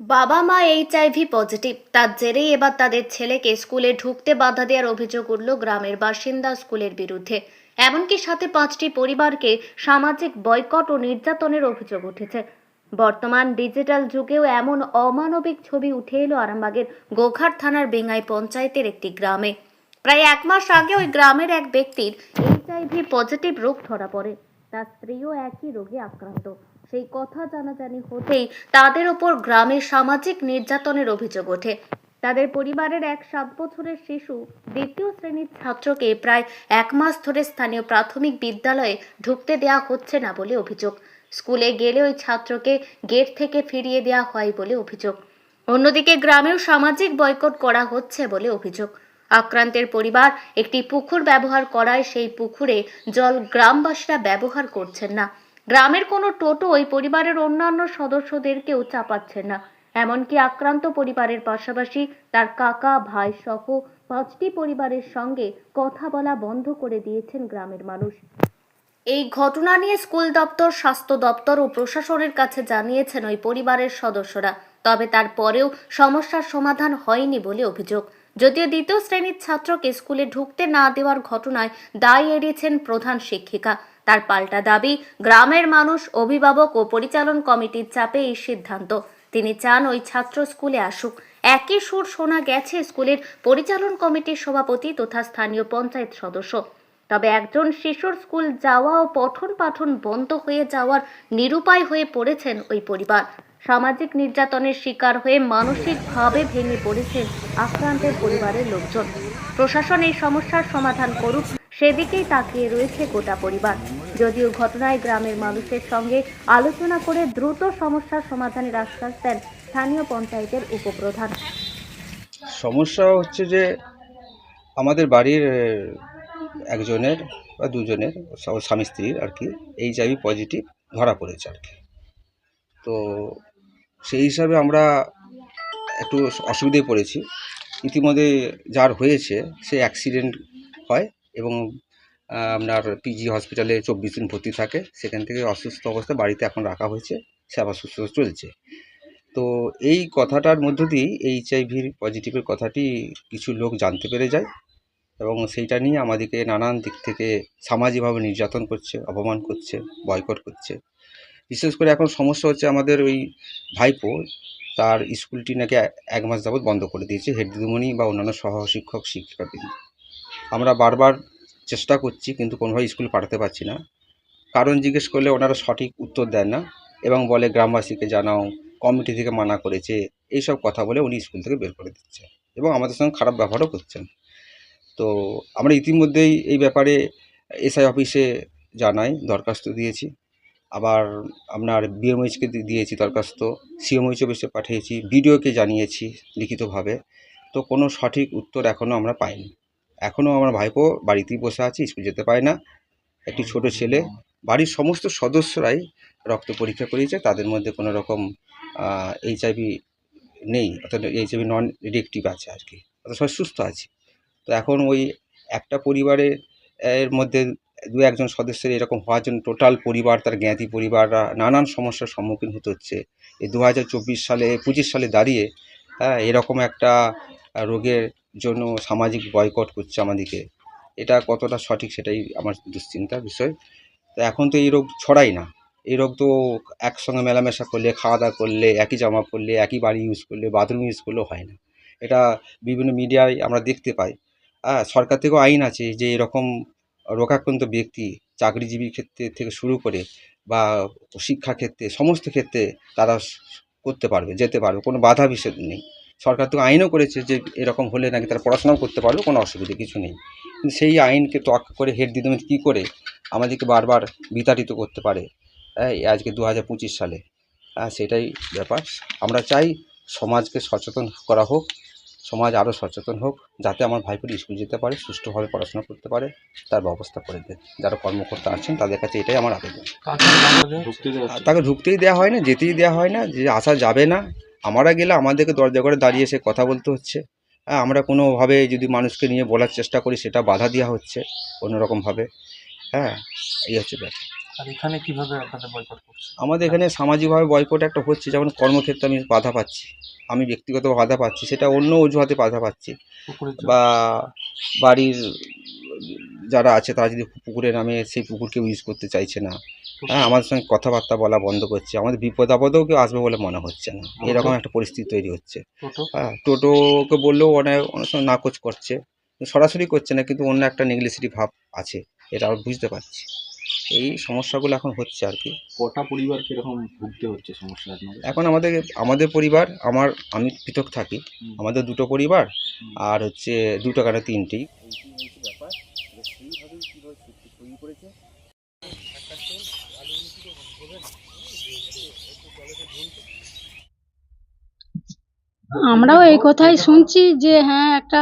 বাবা মা HIV positive তার জেরেই এবার তাদের ছেলেকে স্কুলে ঢুকতে বাধা দেওয়ার অভিযোগ উঠল গ্রামের বাসিন্দা স্কুলের বিরুদ্ধে। এমনকি সাথে পাঁচটি পরিবারকে সামাজিক বয়কট ও নির্যাতনের অভিযোগ উঠেছে। বর্তমান ডিজিটাল যুগেও এমন অমানবিক ছবি উঠে এলো আরামবাগের গোঘাট থানার বেঙ্গাই পঞ্চায়েতের একটি গ্রামে। প্রায় এক মাস আগে ওই গ্রামের এক ব্যক্তির এইচআইভি পজিটিভ রোগ ধরা পড়ে। তার স্ত্রীও একই রোগে আক্রান্ত। সেই কথা জানাজানি হতেই তাদের ওপর গ্রামে সামাজিক নির্যাতনের অভিযোগ ওঠে। তাদের পরিবারের এক সাত বছরের শিশু দ্বিতীয় শ্রেণির ছাত্রকে প্রায় এক মাস ধরে স্থানীয় প্রাথমিক বিদ্যালয়ে ঢুকতে দেওয়া হচ্ছে না বলে অভিযোগ। স্কুলে গেলে ওই ছাত্রকে গেট থেকে ফিরিয়ে দেওয়া হয় বলে অভিযোগ। অন্যদিকে গ্রামেও সামাজিক বয়কট করা হচ্ছে বলে অভিযোগ। আক্রান্তের পরিবার একটি পুকুর ব্যবহার করায় সেই পুকুরে জল গ্রামবাসীরা ব্যবহার করছেন না। গ্রামের কোনো টোটো ওই পরিবারের অন্যান্য সদস্যদেরকেও চাপাচ্ছেন না। এমনকি আক্রান্ত পরিবারের পাশাপাশি তার কাকা, ভাই সহ পাঁচটি পরিবারের সঙ্গে কথা বলা বন্ধ করে দিয়েছেন গ্রামের মানুষ। এই ঘটনা নিয়ে স্কুল দপ্তর, স্বাস্থ্য দপ্তর ও প্রশাসনের কাছে জানিয়েছেন ওই পরিবারের সদস্যরা। তবে তারপরেও সমস্যার সমাধান হয়নি বলে অভিযোগ। যদিও দ্বিতীয় শ্রেণির ছাত্রকে স্কুলে ঢুকতে না দেওয়ার ঘটনায় দায় এড়িয়েছেন প্রধান শিক্ষিকা। তার পাল্টা দাবি, গ্রামের মানুষ, অভিভাবক ও পরিচালন কমিটির চাপে এই সিদ্ধান্ত। তিনি চান ওই ছাত্র স্কুলে আসুক। একই সুর শোনা গেছে স্কুলের পরিচালন কমিটির সভাপতি তথা স্থানীয় পঞ্চায়েত সদস্য। তবে একজন শিশুর স্কুল যাওয়া ও পঠন পাঠন বন্ধ হয়ে যাওয়ার নিরুপায় হয়ে পড়েছেন ওই পরিবার। সামাজিক নির্যাতনের শিকার হয়ে মানসিকভাবে ভেঙে পড়েছেন আক্রান্তের পরিবারের লোকজন। প্রশাসন এই সমস্যার সমাধান করুক, সেদিকেই তাকিয়ে রয়েছে গোটা পরিবার। যদিও ঘটনায় গ্রামের মানুষের সঙ্গে আলোচনা করে দ্রুত সমস্যার সমাধানের আশ্বাস দেন স্থানীয় পঞ্চায়েতের উপপ্রধান। সমস্যা হচ্ছে যে আমাদের বাড়ির একজনের বা দুজনের স্বামী স্ত্রীর আর কি এইচআইভি পজিটিভ ধরা পড়েছে আর কি। তো সেই হিসাবে আমরা একটু অসুবিধায় পড়েছি। ইতিমধ্যে যার হয়েছে, সে অ্যাক্সিডেন্ট হয় এবং আপনার পিজি হসপিটালে চব্বিশ দিন ভর্তি থাকে। সেখান থেকে অসুস্থ অবস্থায় বাড়িতে এখন রাখা হয়েছে সে আবার সুস্থ চলছে। তো এই কথাটার মধ্য দিয়েই এইচআইভির পজিটিভের কথাটি কিছু লোক জানতে পেরে যায় এবং সেইটা নিয়ে আমাদেরকে নানান দিক থেকে সামাজিকভাবে নির্যাতন করছে, অপমান করছে বয়কট করছে। বিশেষ করে এখন সমস্যা হচ্ছে আমাদের ওই ভাইপো, তার স্কুলটি নাকি এক মাস যাবৎ বন্ধ করে দিয়েছে, হেড দিদিমণি বা অন্যান্য সহ শিক্ষক শিক্ষিকাদের আমরা বারবার চেষ্টা করছি, কিন্তু কোনোভাবে স্কুল পাঠাতে পারছি না। কারণ জিজ্ঞেস করলে ওনারা সঠিক উত্তর দেন না এবং বলে, গ্রামবাসীকে জানাও, কমিটি থেকে মানা করেছে। এইসব কথা বলে উনি স্কুল থেকে বের করে দিচ্ছে এবং আমাদের সঙ্গে খারাপ ব্যবহারও করছেন। তো আমরা ইতিমধ্যেই এই ব্যাপারে এসআই অফিসে জানাই, দরখাস্ত দিয়েছি। আবার আপনার বিএমএইচকে দিয়েছি দরখাস্ত সিএমএইচ অফিসে পাঠিয়েছি, বিডিওকে জানিয়েছি লিখিতভাবে, তো কোনো সঠিক উত্তর এখনও আমরা পাইনি। এখনও আমার ভাইপো বাড়িতেই বসে আছে, স্কুল যেতে পারে না, একটি ছোট ছেলে, বাড়ির সমস্ত সদস্যরাই রক্ত পরীক্ষা করিয়েছে, তাদের মধ্যে কোনো রকম এইচআইভি নেই, অর্থাৎ এইচআইভি নন রিয়েক্টিভ আছে আর কি, অর্থাৎ সবাই সুস্থ আছে। তো এখন ওই একটা পরিবারের এর মধ্যে দু একজন সদস্যের এরকম হওয়ার জন্য টোটাল পরিবার, তার জ্ঞাতি পরিবাররা নানান সমস্যার সম্মুখীন হতে হচ্ছে। এই দু হাজার চব্বিশ সালে, পঁচিশ সালে দাঁড়িয়ে হ্যাঁ এরকম একটা রোগের জন্য সামাজিক বয়কট করছে আমাদেরকে। এটা কতটা সঠিক সেটাই আমার দুশ্চিন্তার বিষয়। তো এখন তো এই রোগ ছড়াই না। এই রোগ তো একসঙ্গে মেলামেশা করলে খাওয়া দাওয়া করলে, একই জামা পরলে, একই বাড়ি ইউজ করলে বাথরুম ইউজ করলেও হয় না। এটা বিভিন্ন মিডিয়ায় আমরা দেখতে পাই। হ্যাঁ সরকার থেকেও আইন আছে যে এরকম রোগাক্রান্ত ব্যক্তি চাকরিজীবী ক্ষেত্রে থেকে শুরু করে বা শিক্ষা ক্ষেত্রে, সমস্ত ক্ষেত্রে তারা করতে পারবে, যেতে পারবে, কোনো বাধা বিষেধ নেই। সরকার তো আইনও করেছে যে এরকম হলে নাকি তারা পড়াশোনাও করতে পারবে, কোনো অসুবিধা কিছু নেই। কিন্তু সেই আইনকে তোয়াক্কা করে হেড দিদিমণি কী করে? আমাদেরকে বারবার বিতাড়িত করতে পারে। আজকে দু হাজার পঁচিশ সালে। সেটাই ব্যাপার। আমরা চাই সমাজকে সচেতন করা হোক। সমাজ আরও সচেতন হোক, যাতে আমার ভাইপোটি স্কুল যেতে পারে, সুষ্ঠুভাবে পড়াশোনা করতে পারে, তার ব্যবস্থা করে দেন যারা কর্মকর্তা আছেন, তাদের কাছে এটাই আমার আবেদন। তাকে ঢুকতেই দেওয়া হয় না, যেতেই দেওয়া হয় না, যে আসা যাবে না। আমরা গেলে আমাদেরকে দরজা করে দাঁড়িয়ে সে কথা বলতে হচ্ছে। হ্যাঁ আমরা কোনোভাবে যদি মানুষকে নিয়ে বলার চেষ্টা করি, সেটা বাধা দেওয়া হচ্ছে, অন্যরকমভাবে। হ্যাঁ এই হচ্ছে ব্যাপার। আর এখানে কীভাবে আপনাদের বয়কট করছে? আমাদের এখানে সামাজিকভাবে বয়কট একটা হচ্ছে যেমন কর্মক্ষেত্রে আমি বাধা পাচ্ছি আমি ব্যক্তিগত বাধা পাচ্ছি সেটা অন্য অজুহাতে বাধা পাচ্ছি। বা বাড়ির যারা আছে তারা যদি পুকুরে নামে সেই পুকুর কেউ ইউজ করতে চাইছে না। হ্যাঁ আমাদের সঙ্গে কথাবার্তা বলা বন্ধ করছে। আমাদের বিপদ আপদেও কেউ আসবে বলে মনে হচ্ছে না। এরকম একটা পরিস্থিতি তৈরি হচ্ছে। হ্যাঁ টোটোকে বললেও অনেক অনেক সময় নাকচ করছে। সরাসরি করছে না কিন্তু অন্য একটা নেগলিসিটি ভাব আছে। এটা আমরা বুঝতে পারছি। এই সমস্যাগুলো এখন হচ্ছে আর কি। কটা পরিবার কীরকম ভুগতে হচ্ছে সমস্যা আপনাদের? এখন আমাদের আমাদের পরিবার আমার আমি পৃথক থাকি। আমাদের দুটো পরিবার আর হচ্ছে দুটো কেন তিনটেই আমরাও এই কথাই শুনছি যে হ্যাঁ একটা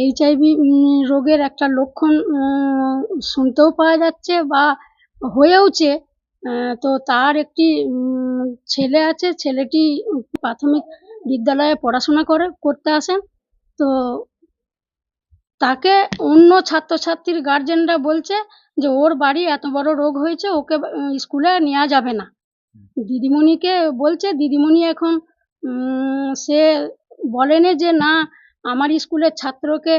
এইচআইভি রোগের একটা লক্ষণ শুনতেও পাওয়া যাচ্ছে বা হয়েওছে। তো তার একটি ছেলে আছে ছেলেটি প্রাথমিক বিদ্যালয়ে পড়াশোনা করে করতে আসেন। তো তাকে অন্য ছাত্রছাত্রীর গার্জেনরা বলছে যে ওর বাড়ি এত বড় রোগ হয়েছে ওকে স্কুলে নেওয়া যাবে না। দিদিমণিকে বলছে দিদিমণি এখন সে বলেনি যে না আমার স্কুলের ছাত্রকে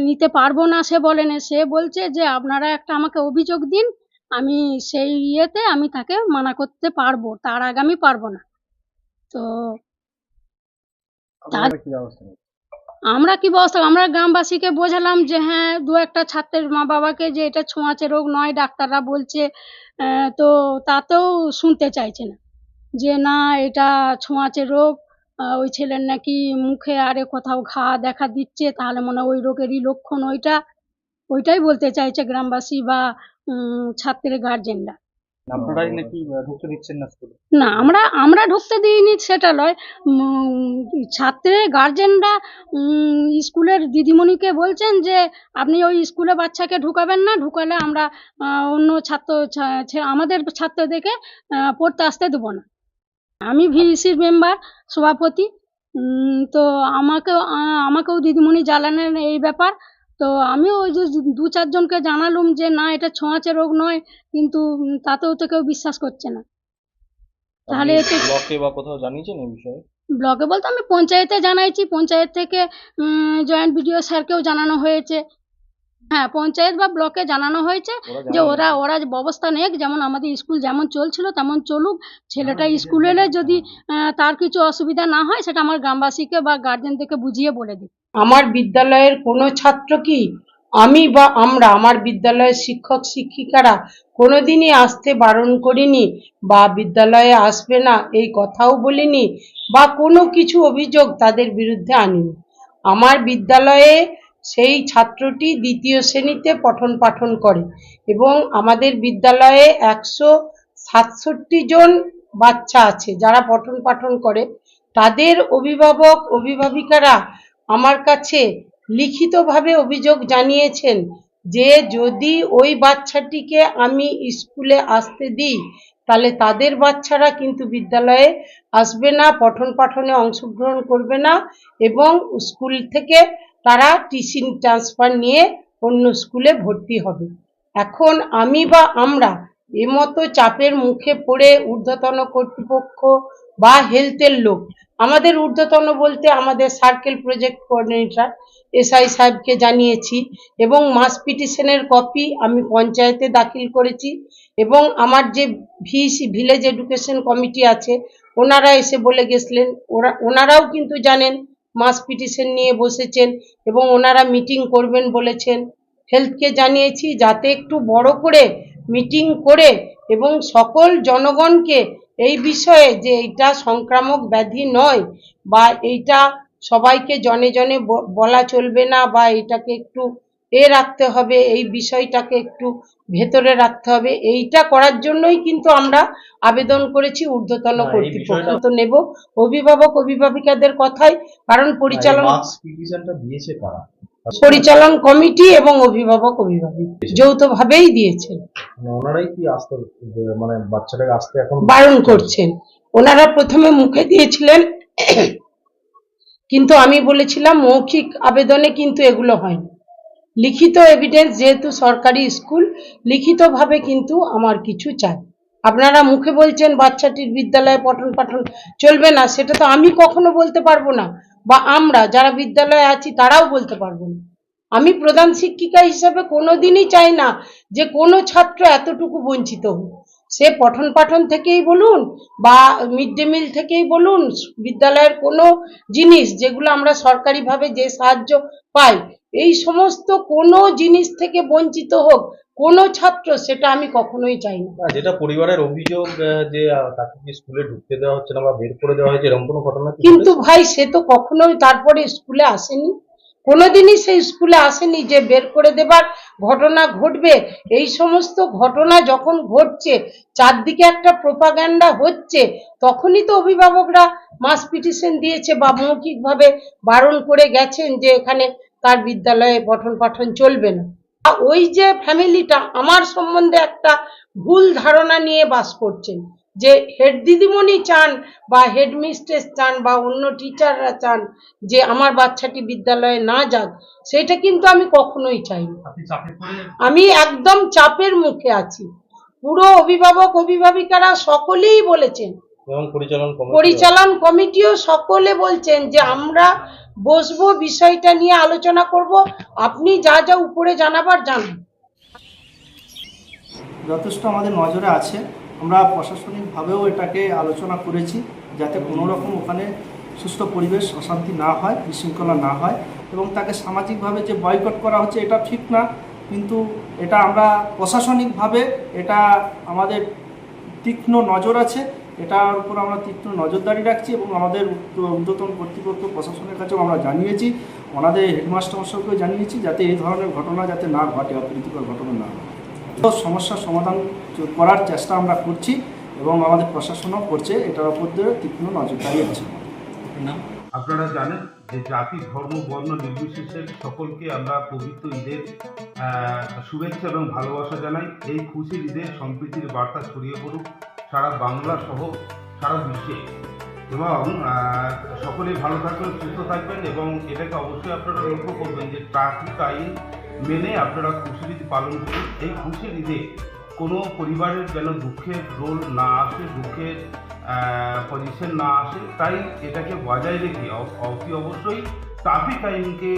নিতে পারব না। সে বলেনি। সে বলছে যে আপনারা একটা আমাকে অভিযোগ দিন আমি সেই ইয়েতে আমি তাকে মানা করতে পারব তার আগে আমি পারব না। তো? আমরা কি ব্যবস্থা আমরা গ্রামবাসীকে বোঝালাম যে হ্যাঁ দু একটা ছাত্রের মা বাবাকে যে এটা ছোঁয়াচে রোগ নয় ডাক্তাররা বলছে আহ, তো তাতেও শুনতে চাইছে না। যে না এটা ছোঁয়াচে রোগ ওই ছেলের নাকি মুখে আরে কোথাও ঘা দেখা দিচ্ছে তাহলে মনে হয় ওই রোগেরই লক্ষণ ওইটা। ওইটাই বলতে চাইছে গ্রামবাসী বা উম, ছাত্রের গার্জেনরা। আপনারাই নাকি ঢুকতে দিচ্ছেন না স্কুলে? না আমরা আমরা ঢুকতে দিইনি সেটা নয় ছাত্রের গার্জেনরা স্কুলের দিদিমণিকে বলছেন যে আপনি ওই স্কুলে বাচ্চাকে ঢুকাবেন না ঢুকালে আমরা অন্য ছাত্র আমাদের ছাত্রদেরকে পড়তে আসতে দেবো না। আমি ভিসির মেম্বার সভাপতি। তো আমাকেও আমাকেও দিদিমণি জানালেন এই ব্যাপার। তো আমিও ওই যে দু চারজনকে জানালুম যে না এটা ছোঁয়াচে রোগ নয় কিন্তু তাতেও তো কেউ বিশ্বাস করছে না। তাহলে ব্লকে বা কোথাও জানিয়েছেন এই বিষয়ে? ব্লকে বলতে আমি পঞ্চায়েতে জানাইছি। পঞ্চায়েত থেকে জয়েন্ট বিডিও স্যারকেও জানানো হয়েছে। হ্যাঁ পঞ্চায়েত বা ব্লকে জানানো হয়েছে যে ওরা ওরা ব্যবস্থা নেক যেমন আমাদের স্কুল যেমন চলছিল তেমন চলুক। ছেলেটা স্কুলে এলে যদি আহ, তার কিছু অসুবিধা না হয় সেটা আমার গ্রামবাসীকে বা গার্জেনদেরকে বুঝিয়ে বলে দিই আমার বিদ্যালয়ের কোনো ছাত্র কি? আমি বা আমরা আমার বিদ্যালয়ের শিক্ষক শিক্ষিকারা কোনোদিনই আসতে বারণ করিনি বা বিদ্যালয়ে আসবে না এই কথাও বলিনি বা কোনো কিছু অভিযোগ তাদের বিরুদ্ধে আনিনি। আমার বিদ্যালয়ে সেই ছাত্রটি দ্বিতীয় শ্রেণীতে পঠন পাঠন করে এবং আমাদের বিদ্যালয়ে একশো সাতষট্টি জন বাচ্চা আছে যারা পঠন পাঠন করে। তাদের অভিভাবক, অভিভাবিকারা আমার কাছে লিখিতভাবে অভিযোগ জানিয়েছেন যে যদি ওই বাচ্চাটিকে আমি স্কুলে আসতে দিই, তাহলে তাদের বাচ্চারা কিন্তু বিদ্যালয়ে আসবে না, পঠন পাঠনে অংশগ্রহণ করবে না এবং স্কুল থেকে তারা টিসি ট্রান্সফার নিয়ে অন্য স্কুলে ভর্তি হবে। এখন আমি বা আমরা এমতো চাপের মুখে পড়ে ঊর্ধ্বতন কর্তৃপক্ষ বা হেলথের লোক, আমাদের ঊর্ধ্বতন বলতে আমাদের সার্কেল প্রজেক্ট কোঅর্ডিনেটর এসআই সাহেবকে জানিয়েছি এবং মাস পিটিশনের কপি আমি পঞ্চায়েতে দাখিল করেছি এবং আমার যে ভিসি ভিলেজ এডুকেশন কমিটি আছে, ওনারা এসে বলে গেছিলেন, ওরা, ওনারাও কিন্তু জানেন মাস পিটিশন নিয়ে বসেছেন এবং ওনারা মিটিং করবেন বলেছেন। হেলথকে জানিয়েছি, যাতে একটু বড় করে মিটিং করে এবং সকল জনগণকে এই বিষয়ে যে এটা সংক্রামক ব্যাধি নয় বা এইটা সবাইকে জনে জনে বলা চলবে না বা এটাকে একটু এ রাখতে হবে এই বিষয়টাকে একটু ভেতরে রাখতে হবে। এইটা করার জন্যই কিন্তু আমরা আবেদন করেছি ঊর্ধ্বতন কর্তৃপক্ষ। তো নেব অভিভাবক অভিভাবিকাদের কথাই কারণ পরিচালন দিয়েছে পরিচালন কমিটি এবং অভিভাবক অভিভাবক যৌথভাবেই দিয়েছেন মানে ওনারাই কি আসতে মানে বাচ্চাটাকে আসতে এখন বারণ করছেন। ওনারা প্রথমে মুখে দিয়েছিলেন কিন্তু আমি বলেছিলাম মৌখিক আবেদনে কিন্তু এগুলো হয়নি। লিখিত এভিডেন্স যেহেতু সরকারি স্কুল লিখিতভাবে কিন্তু আমার কিছু চাই। আপনারা মুখে বলছেন বাচ্চাটির বিদ্যালয়ে পঠন পাঠন চলবে না, সেটা তো আমি কখনো বলতে পারব না। বা আমরা যারা বিদ্যালয়ে আছি, তারাও বলতে পারব না। আমি প্রধান শিক্ষিকা হিসাবে কোনোদিনই চাই না যে কোনো ছাত্র এতটুকু বঞ্চিত হোক। সে পঠন পাঠন থেকেই বলুন বা মিড ডে মিল থেকেই বলুন, বিদ্যালয়ের কোনো জিনিস যেগুলো আমরা সরকারিভাবে যে সাহায্য পাই এই সমস্ত কোনো জিনিস থেকে বঞ্চিত হোক কোনো ছাত্র সেটা আমি কখনোই চাই না যেটা পরিবারের অভিযোগ যে তাকে কি স্কুলে ঢুকতে দেওয়া হচ্ছে না বা বের করে দেওয়া হয়েছে এরকম কোনো ঘটনা কিন্তু ভাই সে তো কখনোই তারপরে স্কুলে আসেনি। কোনোদিনই সেই স্কুলে আসেনি যে বের করে দেবার ঘটনা ঘটবে। এই সমস্ত ঘটনা যখন ঘটছে চারদিকে একটা প্রোপাগ্যান্ডা হচ্ছে তখনই তো অভিভাবকরা মাস পিটিশন দিয়েছে বা মৌখিকভাবে বারণ করে গেছেন যে এখানে তার বিদ্যালয়ে পঠন পাঠন চলবে না। ওই যে ফ্যামিলিটা আমার সম্বন্ধে একটা ভুল ধারণা নিয়ে বাস করছেন যে হেড দিদিমণি চান বা হেডমিস্ট্রেস চান বা অন্য টিচাররা চান যে আমার বাচ্চাটি বিদ্যালয়ে না যাক সেটা কিন্তু আমি কখনোই চাই আমি একদম চাপের মুখে আছি। পুরো অভিভাবক অভিভাবিকারা সকলেই বলেছেন পরিচালন কমিটিও। সকলে বলছেন যে আমরা বসবো বিষয়টা নিয়ে আলোচনা করব। আপনি যা যা উপরে জানাবার জানান। যথেষ্ট আমাদের নজরে আছে। আমরা প্রশাসনিকভাবেও এটাকে আলোচনা করেছি যাতে কোনো রকম ওখানে সুষ্ঠু পরিবেশ অশান্তি না হয় বিশৃঙ্খলা না হয় এবং তাকে সামাজিকভাবে যে বয়কট করা হচ্ছে এটা ঠিক না। কিন্তু এটা আমরা প্রশাসনিকভাবে এটা আমাদের তীক্ষ্ণ নজর আছে। এটার উপর আমরা তীক্ষ্ণ নজরদারি রাখছি এবং আমাদের ঊর্ধ্বতন কর্তৃপক্ষ প্রশাসনের কাছেও আমরা জানিয়েছি ওনাদের হেডমাস্টার মশাইকেও জানিয়েছি যাতে এই ধরনের ঘটনা যাতে না ঘটে অপ্রীতিকর ঘটনা না ঘটে। তো সমস্যার সমাধান করার চেষ্টা আমরা করছি এবং আমাদের প্রশাসনও করছে এটার উপর দিয়ে তীক্ষ্ণ নজরদারি আছে। আপনারা জানেন যে জাতি ধর্ম বর্ণ নির্বিশেষে সকলকে আমরা পবিত্র ঈদের শুভেচ্ছা এবং ভালোবাসা জানাই। এই খুশির ঈদের সম্প্রীতির বার্তা ছড়িয়ে পড়ুক। সারা বাংলা সহ সারা বিশ্বে। এবং সকলেই ভালো থাকবেন, সুস্থ থাকবেন এবং এটাকে অবশ্যই আপনারা লক্ষ্য করবেন যে ট্রাফিক আইন মেনে আপনারা খুশির ঈদ পালন করুন। এই খুশির ঈদে কোনো পরিবারের যেন দুঃখের রোল না আসে, দুঃখের পজিশন না আসে, তাই এটাকে বজায় রেখে অতি অবশ্যই ট্রাফিক আইনকে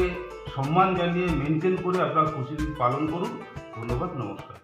সম্মান জানিয়ে মেনটেন করে আপনারা খুশির ঈদ পালন করুন। ধন্যবাদ, নমস্কার।